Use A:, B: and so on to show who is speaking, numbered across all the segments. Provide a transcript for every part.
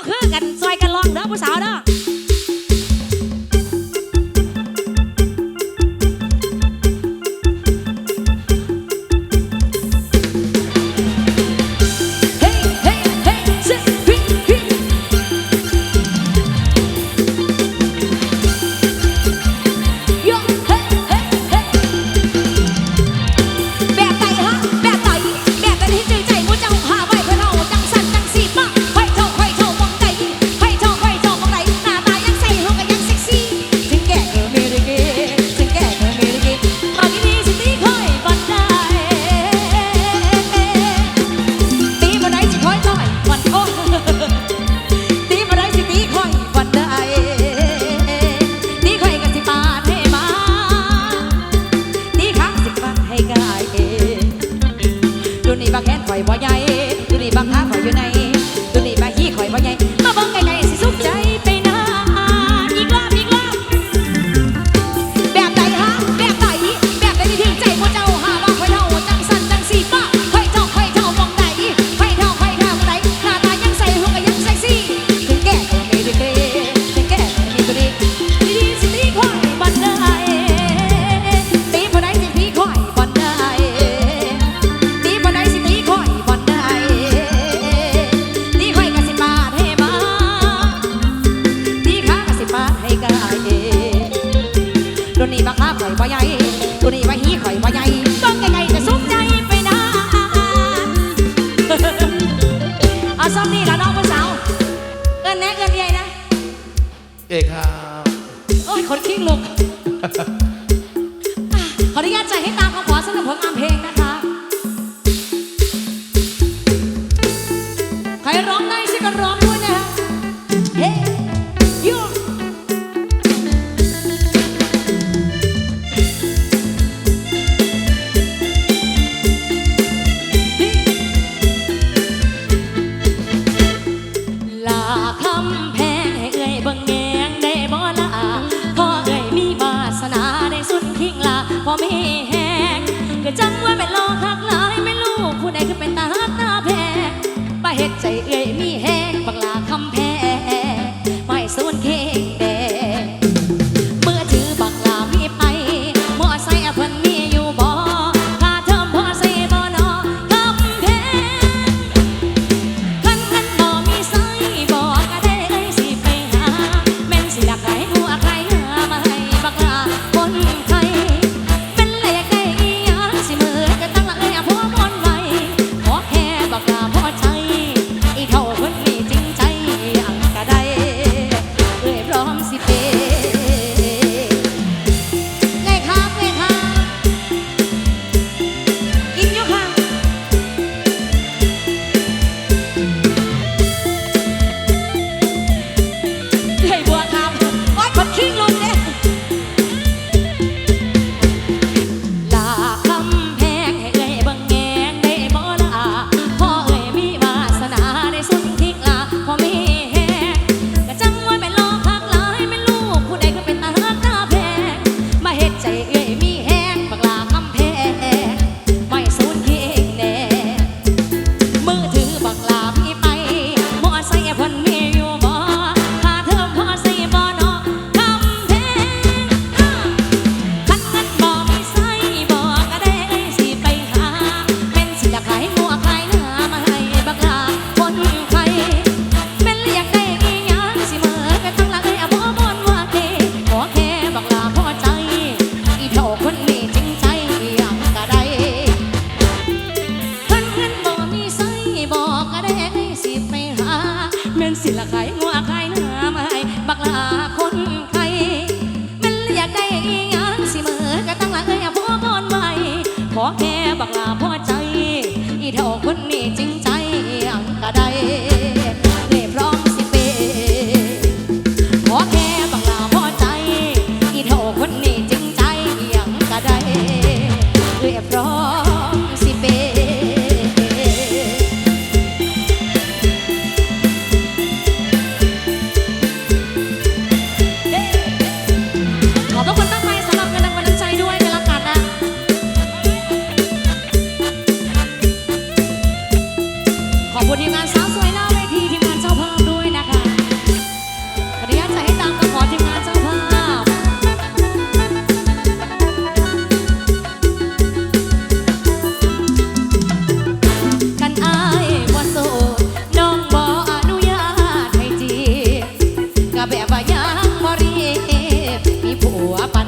A: บ่คือกันซอยกันลองเด้อผู้สาวเด้อ yeah. Rock. boa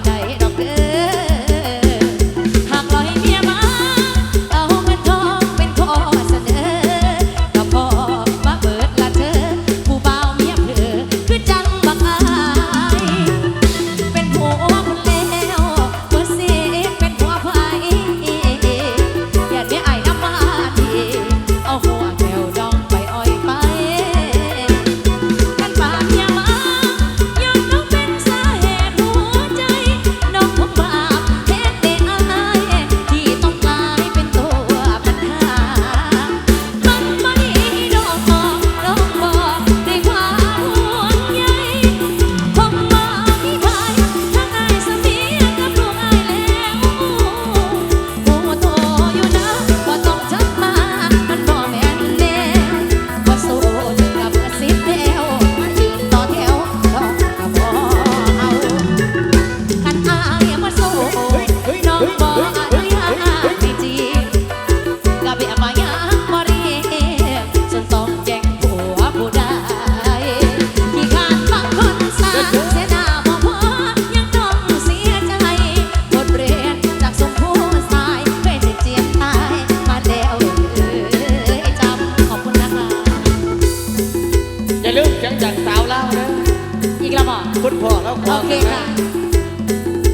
A: คุณพ่อแล้วโอเคค่ะ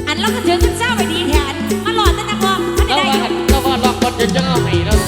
A: อันเราก็ถึงกันเศร้าไปดีแทนมาหลอดแต่นักร้องมน
B: เราได้า
A: ได้ เรา
C: ว่าลอกบทเดิ
A: นจะเอานีแล้ว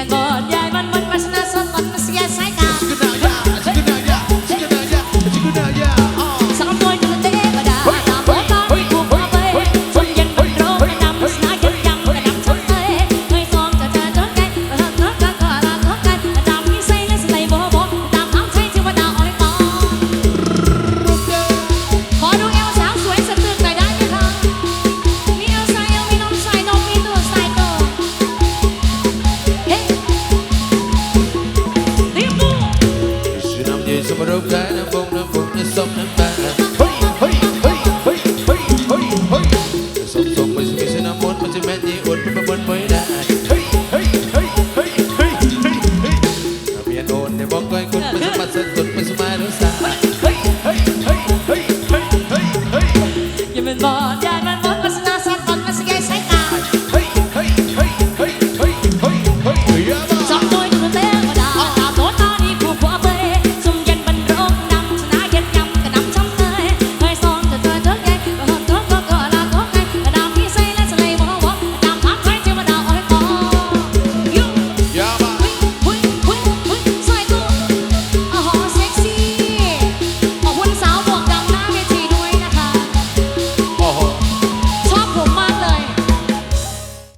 A: even more. Yeah. lúc thế nó bông